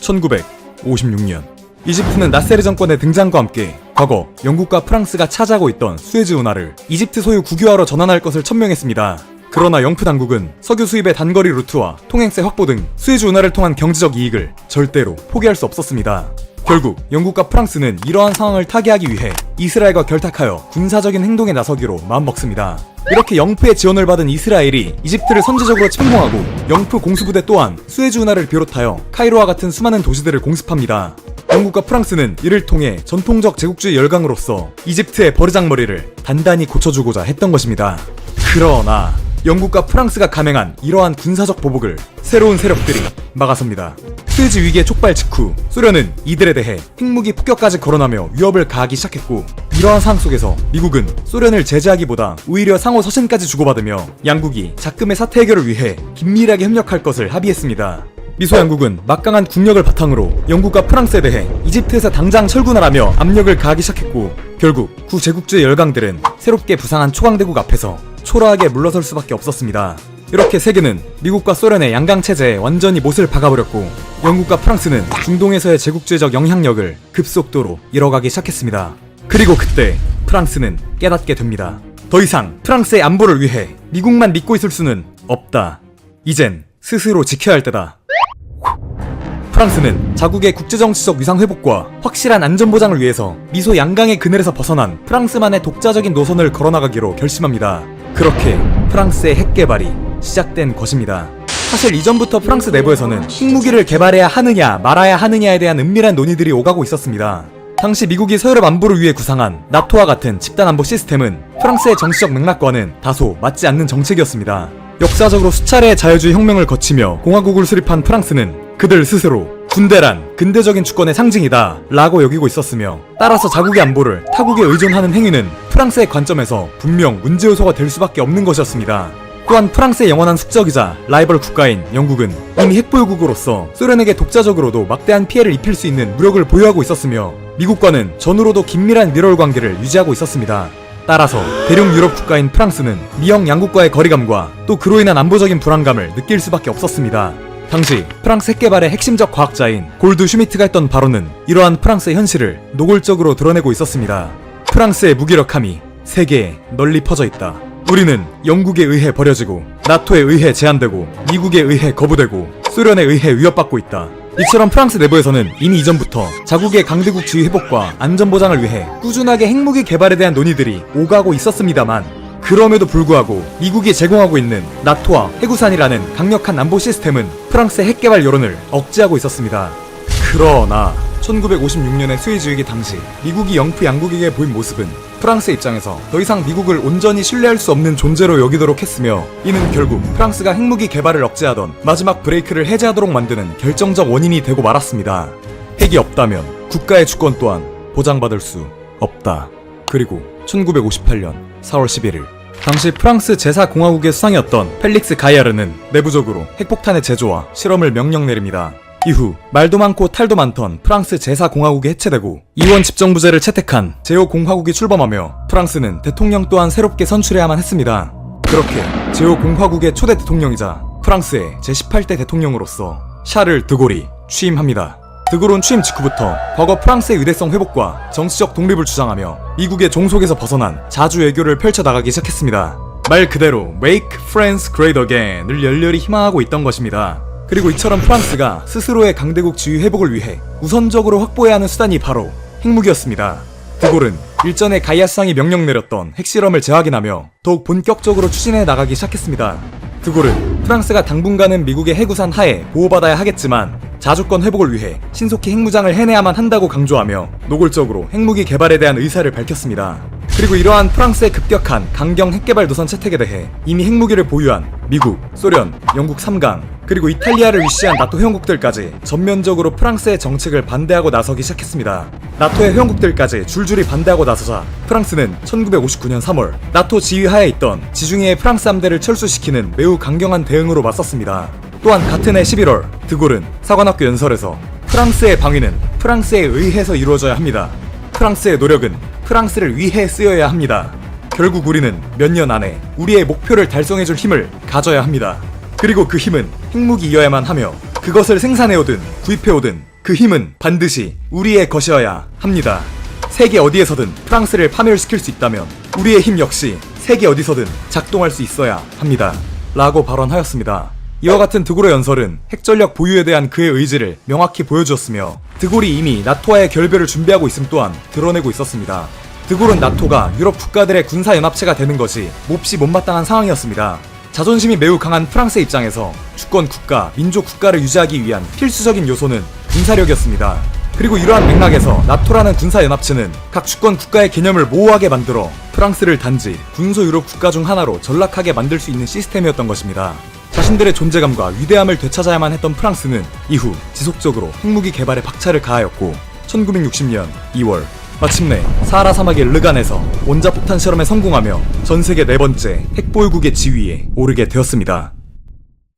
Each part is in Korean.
1956년 이집트는 나세르 정권의 등장과 함께 과거 영국과 프랑스가 차지하고 있던 수에즈 운하를 이집트 소유 국유화로 전환할 것을 천명했습니다. 그러나 영프 당국은 석유 수입의 단거리 루트와 통행세 확보 등 수에즈 운하를 통한 경제적 이익을 절대로 포기할 수 없었습니다. 결국 영국과 프랑스는 이러한 상황을 타개하기 위해 이스라엘과 결탁하여 군사적인 행동에 나서기로 마음먹습니다. 이렇게 영프의 지원을 받은 이스라엘이 이집트를 선제적으로 침공하고 영프 공수부대 또한 수에즈 운하를 비롯하여 카이로와 같은 수많은 도시들을 공습합니다. 영국과 프랑스는 이를 통해 전통적 제국주의 열강으로서 이집트의 버르장머리를 단단히 고쳐주고자 했던 것입니다. 그러나 영국과 프랑스가 감행한 이러한 군사적 보복을 새로운 세력들이 막아섭니다. 스웨즈 위기의 촉발 직후 소련은 이들에 대해 핵무기 폭격까지 거론하며 위협을 가하기 시작했고 이러한 상황 속에서 미국은 소련을 제재하기보다 오히려 상호 서신까지 주고받으며 양국이 작금의 사태 해결을 위해 긴밀하게 협력할 것을 합의했습니다. 미소 양국은 막강한 국력을 바탕으로 영국과 프랑스에 대해 이집트에서 당장 철군하라며 압력을 가하기 시작했고 결국 구제국주의 열강들은 새롭게 부상한 초강대국 앞에서 초라하게 물러설 수밖에 없었습니다. 이렇게 세계는 미국과 소련의 양강 체제에 완전히 못을 박아버렸고 영국과 프랑스는 중동에서의 제국주의적 영향력을 급속도로 잃어가기 시작했습니다. 그리고 그때 프랑스는 깨닫게 됩니다. 더 이상 프랑스의 안보를 위해 미국만 믿고 있을 수는 없다. 이젠 스스로 지켜야 할 때다. 프랑스는 자국의 국제정치적 위상 회복과 확실한 안전 보장을 위해서 미소 양강의 그늘에서 벗어난 프랑스만의 독자적인 노선을 걸어나가기로 결심합니다. 그렇게 프랑스의 핵 개발이 시작된 것입니다. 사실 이전부터 프랑스 내부에서는 핵무기를 개발해야 하느냐 말아야 하느냐에 대한 은밀한 논의들이 오가고 있었습니다. 당시 미국이 서유럽 안보를 위해 구상한 나토와 같은 집단 안보 시스템은 프랑스의 정치적 맥락과는 다소 맞지 않는 정책이었습니다. 역사적으로 수차례의 자유주의 혁명을 거치며 공화국을 수립한 프랑스는 그들 스스로 군대란 근대적인 주권의 상징이다 라고 여기고 있었으며 따라서 자국의 안보를 타국에 의존하는 행위는 프랑스의 관점에서 분명 문제 요소가 될 수밖에 없는 것이었습니다. 또한 프랑스의 영원한 숙적이자 라이벌 국가인 영국은 이미 핵보유국으로서 소련에게 독자적으로도 막대한 피해를 입힐 수 있는 무력을 보유하고 있었으며 미국과는 전후로도 긴밀한 밀월 관계를 유지하고 있었습니다. 따라서 대륙 유럽 국가인 프랑스는 미영 양국과의 거리감과 또 그로 인한 안보적인 불안감을 느낄 수밖에 없었습니다. 당시 프랑스 핵개발의 핵심적 과학자인 골드 슈미트가 했던 발언은 이러한 프랑스의 현실을 노골적으로 드러내고 있었습니다. 프랑스의 무기력함이 세계에 널리 퍼져 있다. 우리는 영국에 의해 버려지고 나토에 의해 제한되고 미국에 의해 거부되고 소련에 의해 위협받고 있다. 이처럼 프랑스 내부에서는 이미 이전부터 자국의 강대국 주의 회복과 안전 보장을 위해 꾸준하게 핵무기 개발에 대한 논의들이 오가고 있었습니다만 그럼에도 불구하고 미국이 제공하고 있는 나토와 해구산이라는 강력한 안보 시스템은 프랑스의 핵개발 여론을 억제하고 있었습니다. 그러나 1956년의 스위즈 위기 당시 미국이 영프 양국에게 보인 모습은 프랑스 입장에서 더 이상 미국을 온전히 신뢰할 수 없는 존재로 여기도록 했으며 이는 결국 프랑스가 핵무기 개발을 억제하던 마지막 브레이크를 해제하도록 만드는 결정적 원인이 되고 말았습니다. 핵이 없다면 국가의 주권 또한 보장받을 수 없다. 그리고 1958년 4월 11일 당시 프랑스 제사공화국의 수상이었던 펠릭스 가이아르는 내부적으로 핵폭탄의 제조와 실험을 명령 내립니다. 이후 말도 많고 탈도 많던 프랑스 제사공화국이 해체되고 이원 집정부제를 채택한 제오공화국이 출범하며 프랑스는 대통령 또한 새롭게 선출해야만 했습니다. 그렇게 제오공화국의 초대 대통령이자 프랑스의 제18대 대통령으로서 샤를 드골이 취임합니다. 드골은 취임 직후부터 과거 프랑스의 위대성 회복과 정치적 독립을 주장하며 미국의 종속에서 벗어난 자주 외교를 펼쳐나가기 시작했습니다. 말 그대로 Make France Great Again을 열렬히 희망하고 있던 것입니다. 그리고 이처럼 프랑스가 스스로의 강대국 지위 회복을 위해 우선적으로 확보해야 하는 수단이 바로 핵무기였습니다. 드골은 일전에 가이아 수상이 명령 내렸던 핵실험을 재확인하며 더욱 본격적으로 추진해 나가기 시작했습니다. 드골은 프랑스가 당분간은 미국의 해구산 하에 보호받아야 하겠지만 자주권 회복을 위해 신속히 핵무장을 해내야만 한다고 강조하며 노골적으로 핵무기 개발에 대한 의사를 밝혔습니다. 그리고 이러한 프랑스의 급격한 강경 핵개발 노선 채택에 대해 이미 핵무기를 보유한 미국, 소련, 영국 3강, 그리고 이탈리아를 위시한 나토 회원국들까지 전면적으로 프랑스의 정책을 반대하고 나서기 시작했습니다. 나토의 회원국들까지 줄줄이 반대하고 나서자 프랑스는 1959년 3월 나토 지휘하에 있던 지중해의 프랑스 함대를 철수시키는 매우 강경한 대응으로 맞섰습니다. 또한 같은 해 11월 드골은 사관학교 연설에서 프랑스의 방위는 프랑스에 의해서 이루어져야 합니다. 프랑스의 노력은 프랑스를 위해 쓰여야 합니다. 결국 우리는 몇 년 안에 우리의 목표를 달성해줄 힘을 가져야 합니다. 그리고 그 힘은 핵무기이어야만 하며 그것을 생산해오든 구입해오든 그 힘은 반드시 우리의 것이어야 합니다. 세계 어디에서든 프랑스를 파멸시킬 수 있다면 우리의 힘 역시 세계 어디서든 작동할 수 있어야 합니다. 라고 발언하였습니다. 이와 같은 드골의 연설은 핵전력 보유에 대한 그의 의지를 명확히 보여주었으며 드골이 이미 나토와의 결별을 준비하고 있음 또한 드러내고 있었습니다. 드골은 나토가 유럽 국가들의 군사 연합체가 되는 것이 몹시 못마땅한 상황이었습니다. 자존심이 매우 강한 프랑스의 입장에서 주권 국가, 민족 국가를 유지하기 위한 필수적인 요소는 군사력이었습니다. 그리고 이러한 맥락에서 나토라는 군사 연합체는 각 주권 국가의 개념을 모호하게 만들어 프랑스를 단지 군소 유럽 국가 중 하나로 전락하게 만들 수 있는 시스템이었던 것입니다. 자신들의 존재감과 위대함을 되찾아야만 했던 프랑스는 이후 지속적으로 핵무기 개발에 박차를 가하였고 1960년 2월 마침내 사하라 사막의 르간에서 원자폭탄 실험에 성공하며 전 세계 네 번째 핵보유국의 지위에 오르게 되었습니다.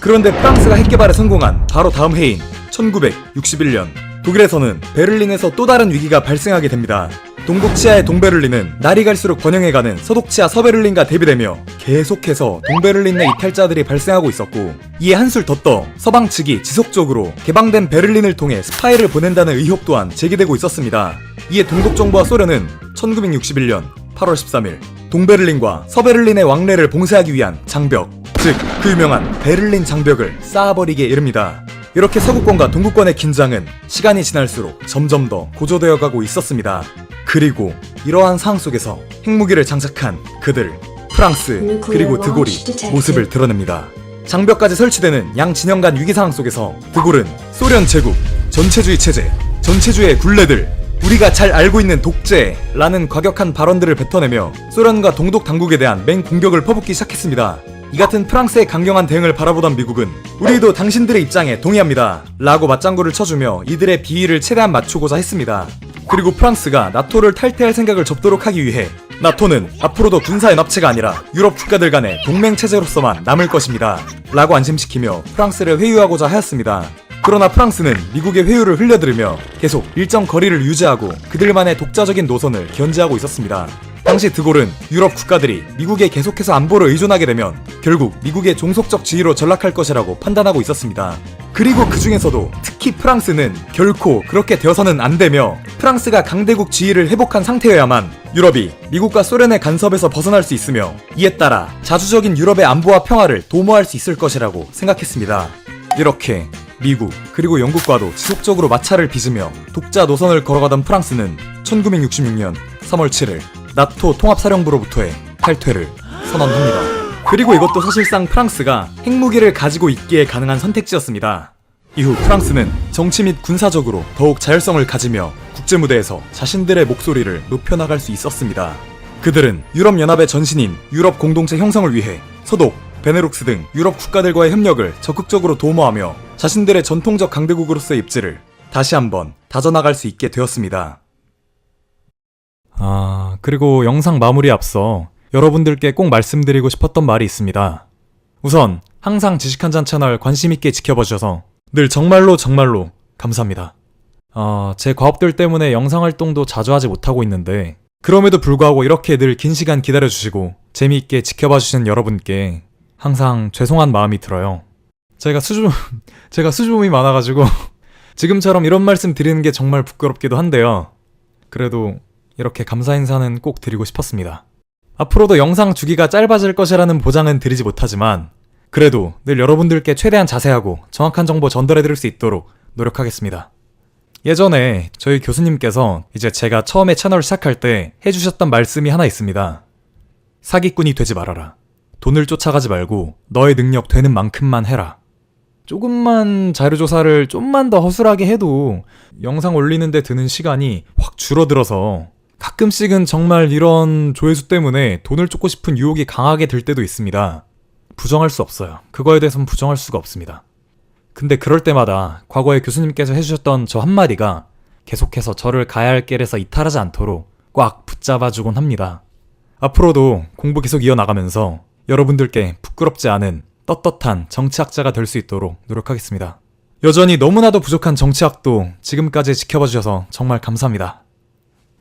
그런데 프랑스가 핵 개발에 성공한 바로 다음 해인 1961년 독일에서는 베를린에서 또 다른 위기가 발생하게 됩니다. 동북치아의 동베를린은 날이 갈수록 번영해가는 서독치아 서베를린과 대비되며 계속해서 동베를린 내 이탈자들이 발생하고 있었고 이에 한술 더 떠 서방 측이 지속적으로 개방된 베를린을 통해 스파이를 보낸다는 의혹 또한 제기되고 있었습니다. 이에 동독 정부와 소련은 1961년 8월 13일 동베를린과 서베를린의 왕래를 봉쇄하기 위한 장벽, 즉 그 유명한 베를린 장벽을 쌓아버리게 이릅니다. 이렇게 서구권과 동구권의 긴장은 시간이 지날수록 점점 더 고조되어 가고 있었습니다. 그리고 이러한 상황 속에서 핵무기를 장착한 그들, 프랑스, 그리고 드골이 모습을 드러냅니다. 장벽까지 설치되는 양 진영 간 위기 상황 속에서 드골은 소련 제국, 전체주의 체제, 전체주의의 굴레들, 우리가 잘 알고 있는 독재라는 과격한 발언들을 뱉어내며 소련과 동독 당국에 대한 맹 공격을 퍼붓기 시작했습니다. 이 같은 프랑스의 강경한 대응을 바라보던 미국은 우리도 당신들의 입장에 동의합니다. 라고 맞장구를 쳐주며 이들의 비위를 최대한 맞추고자 했습니다. 그리고 프랑스가 나토를 탈퇴할 생각을 접도록 하기 위해 나토는 앞으로도 군사연합체가 아니라 유럽 국가들 간의 동맹체제로서만 남을 것입니다. 라고 안심시키며 프랑스를 회유하고자 하였습니다. 그러나 프랑스는 미국의 회유를 흘려들으며 계속 일정 거리를 유지하고 그들만의 독자적인 노선을 견지하고 있었습니다. 당시 드골은 유럽 국가들이 미국에 계속해서 안보를 의존하게 되면 결국 미국의 종속적 지위로 전락할 것이라고 판단하고 있었습니다. 그리고 그 중에서도 특히 프랑스는 결코 그렇게 되어서는 안 되며 프랑스가 강대국 지위를 회복한 상태여야만 유럽이 미국과 소련의 간섭에서 벗어날 수 있으며 이에 따라 자주적인 유럽의 안보와 평화를 도모할 수 있을 것이라고 생각했습니다. 이렇게 미국 그리고 영국과도 지속적으로 마찰을 빚으며 독자 노선을 걸어가던 프랑스는 1966년 3월 7일 나토 통합사령부로부터의 탈퇴를 선언합니다. 그리고 이것도 사실상 프랑스가 핵무기를 가지고 있기에 가능한 선택지였습니다. 이후 프랑스는 정치 및 군사적으로 더욱 자율성을 가지며 국제무대에서 자신들의 목소리를 높여나갈 수 있었습니다. 그들은 유럽연합의 전신인 유럽 공동체 형성을 위해 서독, 베네룩스 등 유럽 국가들과의 협력을 적극적으로 도모하며 자신들의 전통적 강대국으로서의 입지를 다시 한번 다져나갈 수 있게 되었습니다. 아, 그리고 영상 마무리 앞서 여러분들께 꼭 말씀드리고 싶었던 말이 있습니다. 우선 항상 지식 한 잔 채널 관심 있게 지켜봐 주셔서 늘 정말로 정말로 감사합니다. 아, 제 과업들 때문에 영상 활동도 자주 하지 못하고 있는데 그럼에도 불구하고 이렇게 늘 긴 시간 기다려 주시고 재미있게 지켜봐 주시는 여러분께 항상 죄송한 마음이 들어요. 제가 수줍, 제가 수줍음이 많아 가지고 지금처럼 이런 말씀 드리는 게 정말 부끄럽기도 한데요. 그래도 이렇게 감사 인사는 꼭 드리고 싶었습니다. 앞으로도 영상 주기가 짧아질 것이라는 보장은 드리지 못하지만 그래도 늘 여러분들께 최대한 자세하고 정확한 정보 전달해드릴 수 있도록 노력하겠습니다. 예전에 저희 교수님께서 이제 제가 처음에 채널을 시작할 때 해주셨던 말씀이 하나 있습니다. 사기꾼이 되지 말아라. 돈을 쫓아가지 말고 너의 능력 되는 만큼만 해라. 조금만 자료조사를 좀만 더 허술하게 해도 영상 올리는데 드는 시간이 확 줄어들어서 가끔씩은 정말 이런 조회수 때문에 돈을 쫓고 싶은 유혹이 강하게 들 때도 있습니다. 부정할 수 없어요. 그거에 대해서는 부정할 수가 없습니다. 근데 그럴 때마다 과거에 교수님께서 해주셨던 저 한마디가 계속해서 저를 가야 할 길에서 이탈하지 않도록 꽉 붙잡아주곤 합니다. 앞으로도 공부 계속 이어나가면서 여러분들께 부끄럽지 않은 떳떳한 정치학자가 될 수 있도록 노력하겠습니다. 여전히 너무나도 부족한 정치학도 지금까지 지켜봐 주셔서 정말 감사합니다.